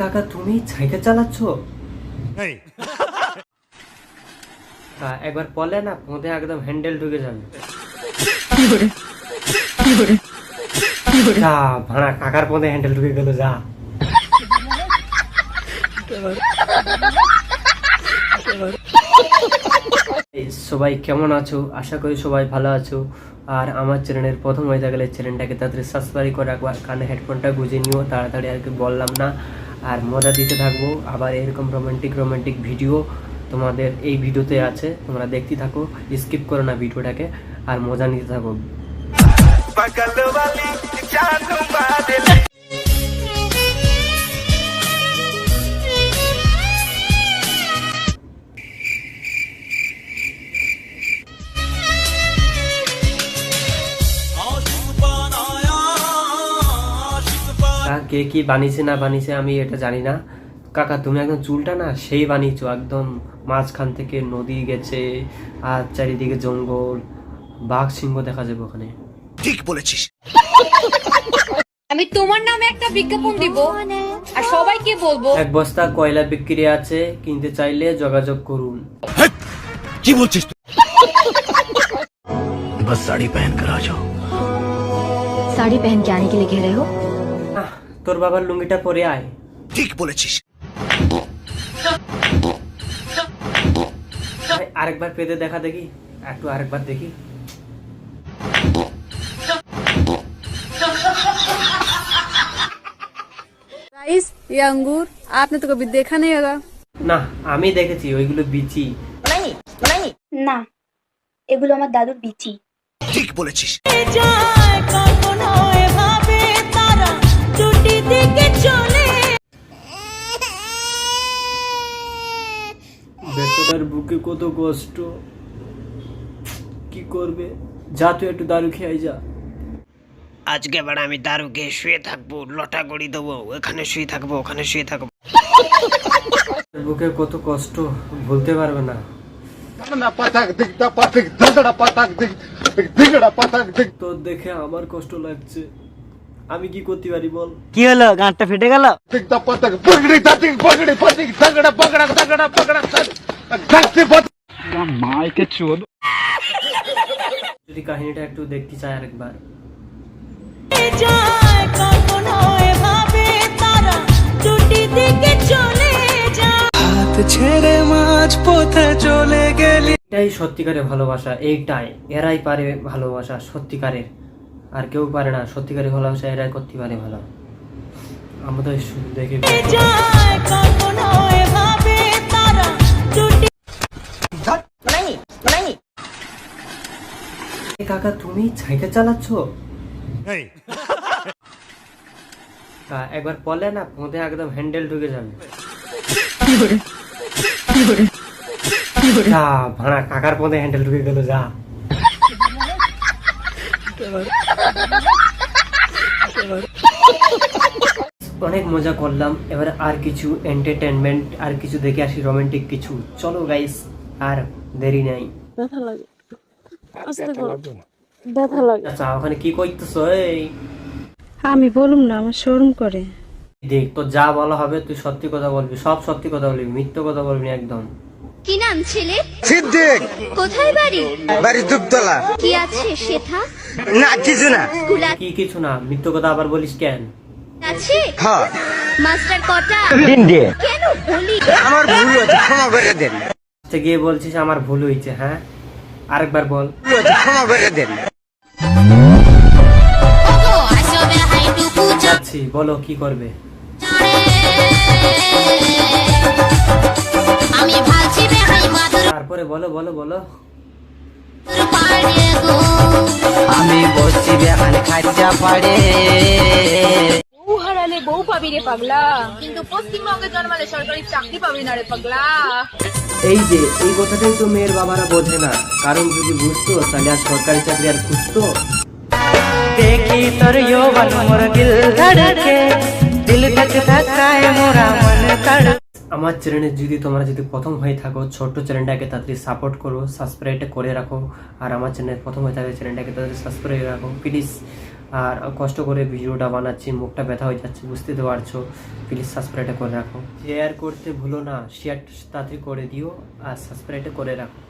কাকা তুমি সাইকেল চালাচ্ছ? তা একবার পলে না পথে একদম হ্যান্ডেল ঢুকে যাবে। যা ভাড়া কাকার পথে হ্যান্ডেল ঢুকে গেল যা। সবাই কেমন আছো? আশা করি সবাই ভালো আছো। আর আমার চ্যানেলের প্রথম হয়ে গেলে চ্যানেলটাকে তাড়াতাড়ি সাবস্ক্রাইব করে রাখব। কানে হেডফোনটা গুজে নিও তাড়াতাড়ি আর কি বললাম না। আর মজা দিতে থাকব। আবার এরকম রোমান্টিক রোমান্টিক ভিডিও তোমাদের এই ভিডিওতে আছে, তোমরা দেখতে থাকো স্কিপ করো না ভিডিওটাকে, আর মজা নিতে থাকো। কে কি বানিয়েছে না বানিয়েছে আমি এটা জানি না কাকা তুমি একদম চুলটা না সেই বানিয়েছো একদম মাঝখান থেকে নদী গেছে আর চারিদিকে জঙ্গল বাঘ সিংহ দেখা যাবে ওখানে ঠিক বলেছিস আমি তোমার নামে একটা বিজ্ঞাপন দিব আর সবাইকে বলবো এক বস্তা কয়লা বিক্রি আছে কিনতে চাইলে যোগাযোগ করুন কি বলছিস তুই बस साड़ी पहन कर आ जाओ साड़ी पहन के आने के लिए कह रहे हो আহ, তোর বাবার লুঙ্গিটা পরে আয় ঠিক বলেছিস ভাই, আরেকবার পেতে দেখা দেখি একটু আরেকবার দেখি राइस ये अंगूर आपने तो कभी देखा नहीं होगा না আমি দেখেছি ওইগুলো বিচি না এগুলো আমার দাদুর বিচি ঠিক বলেছিস কত কষ্ট কি করবে যা তুই একটু দারু খেয়ে যা আজকে এবার আমি দারু খেয়ে শুয়ে থাকব লটা গড়ি দেবো এখানে শুয়ে থাকব ওখানে শুয়ে থাকব বুকে কত কষ্ট বলতে পারবে না তোর দেখে আমার কষ্ট লাগছে আমি কি করতে পারি বল কি হলো গাঁটটা ফেটে গেল যদি কাহিনীটা একটু দেখতে চাই আরেকবার। এটাই সত্যিকারের ভালোবাসা এইটাই। এরাই পারে ভালোবাসা সত্যিকারের। আর কেউ পারে না সত্যিকারের ভালোবাসা এরাই করতে পারে ভালো। আমাদের শুধু দেখে কাকা তুমি সাইকেল চালাচ্ছ? তা একবার পলে না পথে একদম হ্যান্ডেল ঢুকে যাবে। যা ভাড়া কাকার পথে হ্যান্ডেল ঢুকে গেল যা। অনেক মজা করলাম এবার আর কিছু এন্টারটেনমেন্ট আর কিছু দেখে আসি রোমান্টিক কিছু। চলো গাইস আর দেরি নাই। ব্যথা লাগে। আস্তে করো ব্যথা লাগে। আচ্ছা ওখানে কি করতেছ এই? আমি বলুম না আমার শোরুম করে। দেখ তো যা বলা হবে তুই সত্যি কথা বলবি সব সত্যি কথা বলবি মিথ্যে কথা বলবি না একদম। কি নাম ছেলে? সিদ্দিক! কোথায় বাড়ি? বাড়ি দুপতলা কি আছে শেথা না কিছু না। কি কিছু না মিথ্যে কথা আবার বলিস কেন? আছে? হ্যাঁ। মাস্টার কটা? দিন দিয়ে কেন বলি আমার ভুল হয়েছে ক্ষমা করে দেন। আচ্ছা গিয়ে বলছিস আমার ভুল হয়েছে হ্যাঁ? আরেকবার বল। বলো কি করবে? তারপরে বলো বলো বলো। আমি বসছি বেখান খাইতে পারে হারালে বউ পাবি রে পাগলা। কিন্তু পশ্চিমবঙ্গে জন্মালে সরকারি চাকরি পাবি না রে পাগলা। এই যে এই কথাটাই তো মেয়ের বাবারা বোঝে না। কারণ যদি বুঝতো তাহলে আর সরকারি চাকরি আর খুঁজতো। দেখি তোর যৌবন মোর দিল ধড়কে। দিল ধক ধকায় মোরা মন তড় আমার চ্যানেলে যদি তোমরা যদি প্রথম হয়ে থাকো ছোট্ট চ্যানেলটাকে তাড়াতাড়ি সাপোর্ট করো সাবস্ক্রাইবটা করে রাখো। আর আমার চ্যানেল প্রথম হয়ে থাকে চ্যানেলটাকে তাড়াতাড়ি সাবস্ক্রাইব রাখো। প্লিজ আর কষ্ট করে ভিডিওটা বানাচ্ছি, মুখটা ব্যথা হয়ে যাচ্ছে, বুঝতে তো পারছ। প্লিজ সাবস্ক্রাইবটা করে রাখো। শেয়ার করতে ভুলো না শেয়ার তাড়াতাড়ি করে দিও আর সাবস্ক্রাইবটা করে রাখো।